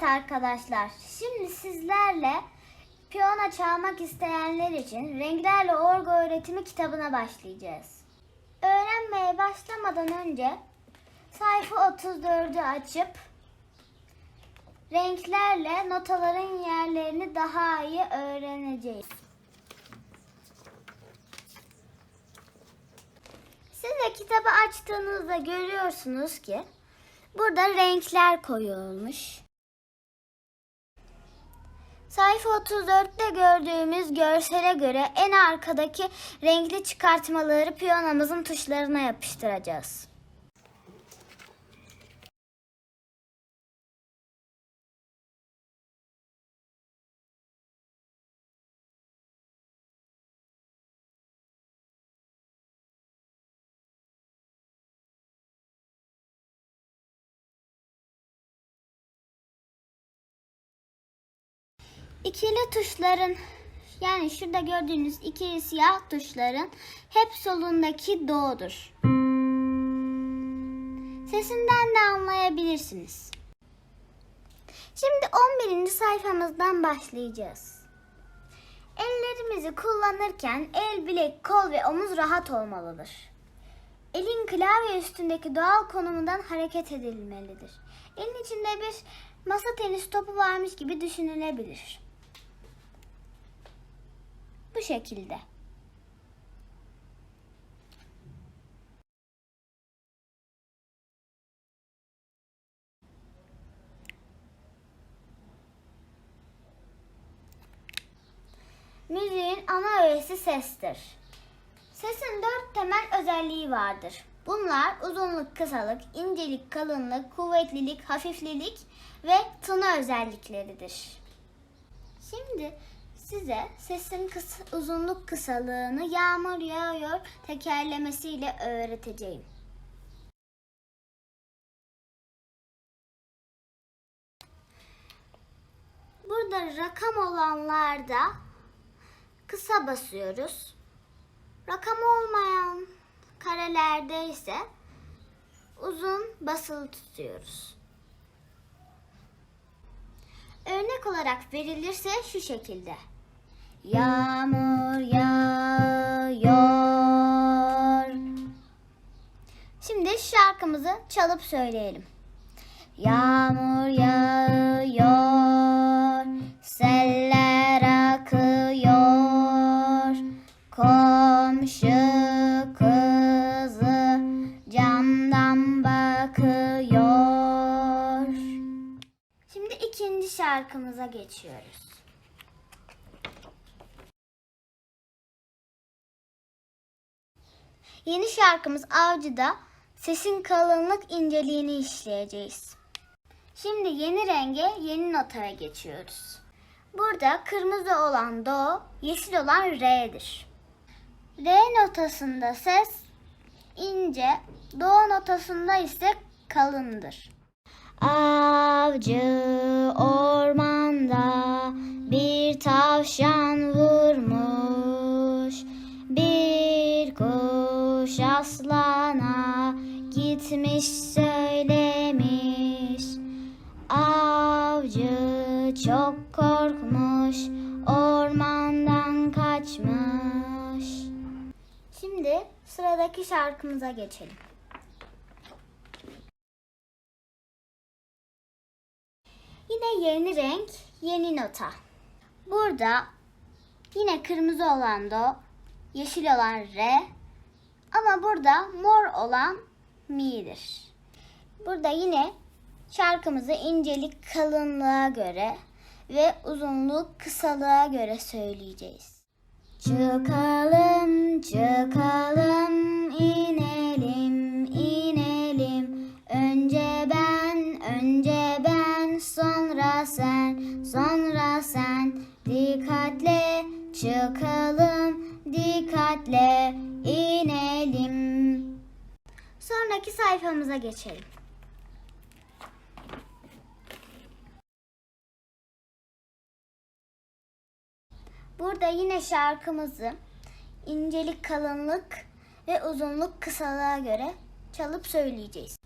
Evet arkadaşlar, şimdi sizlerle piyano çalmak isteyenler için Renklerle Orgu Öğretimi kitabına başlayacağız. Öğrenmeye başlamadan önce sayfa 34'ü açıp renklerle notaların yerlerini daha iyi öğreneceğiz. Siz de kitabı açtığınızda görüyorsunuz ki burada renkler koyulmuş. Sayfa 34'te gördüğümüz görsele göre en arkadaki renkli çıkartmaları piyanomuzun tuşlarına yapıştıracağız. İkili tuşların yani şurada gördüğünüz ikili siyah tuşların hep solundaki do'dur. Sesinden de anlayabilirsiniz. Şimdi 11. sayfamızdan başlayacağız. Ellerimizi kullanırken el, bilek, kol ve omuz rahat olmalıdır. Elin klavye üstündeki doğal konumundan hareket edilmelidir. Elin içinde bir masa tenis topu varmış gibi düşünülebilir. Bu şekilde. Müziğin ana öğesi sestir. Sesin dört temel özelliği vardır. Bunlar uzunluk, kısalık, incelik, kalınlık, kuvvetlilik, hafiflilik ve tını özellikleridir. Şimdi size sesin kısa, uzunluk kısalığını yağmur yağıyor tekerlemesiyle öğreteceğim. Burada rakam olanlarda kısa basıyoruz. Rakam olmayan karelerde ise uzun basılı tutuyoruz. Örnek olarak verilirse şu şekilde. Yağmur yağıyor. Şimdi şarkımızı çalıp söyleyelim. Yağmur yağıyor, seller akıyor. Komşu kızı camdan bakıyor. Şimdi ikinci şarkımıza geçiyoruz. Yeni şarkımız Avcı'da sesin kalınlık inceliğini işleyeceğiz. Şimdi yeni renge, yeni notaya geçiyoruz. Burada kırmızı olan do, yeşil olan re'dir. Re notasında ses ince, do notasında ise kalındır. Avcı ormanda bir tavşan çok korkmuş, ormandan kaçmış. Şimdi sıradaki şarkımıza geçelim. Yine yeni renk, yeni nota. Burada yine kırmızı olan do, yeşil olan re ama burada mor olan mi'dir. Burada yine şarkımızı incelik kalınlığa göre ve uzunluk kısalığa göre söyleyeceğiz. Çıkalım, çıkalım, inelim, inelim. Önce ben, önce ben, sonra sen, sonra sen. Dikkatle çıkalım, dikkatle inelim. Sonraki sayfamıza geçelim. Yine şarkımızı incelik, kalınlık ve uzunluk kısalığa göre çalıp söyleyeceğiz.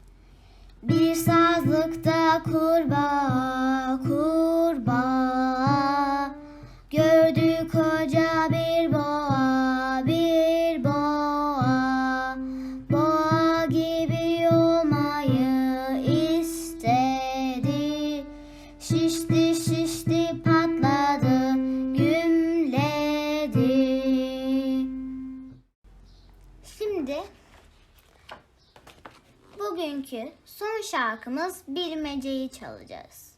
Bir sazlıkta kurbağa, kurbağa bugünkü son şarkımız Bilmeceyi çalacağız.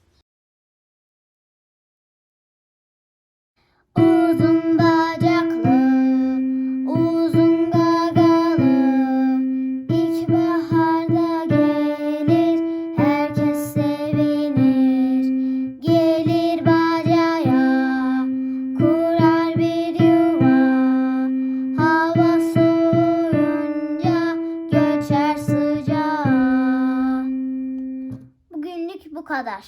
Kadar.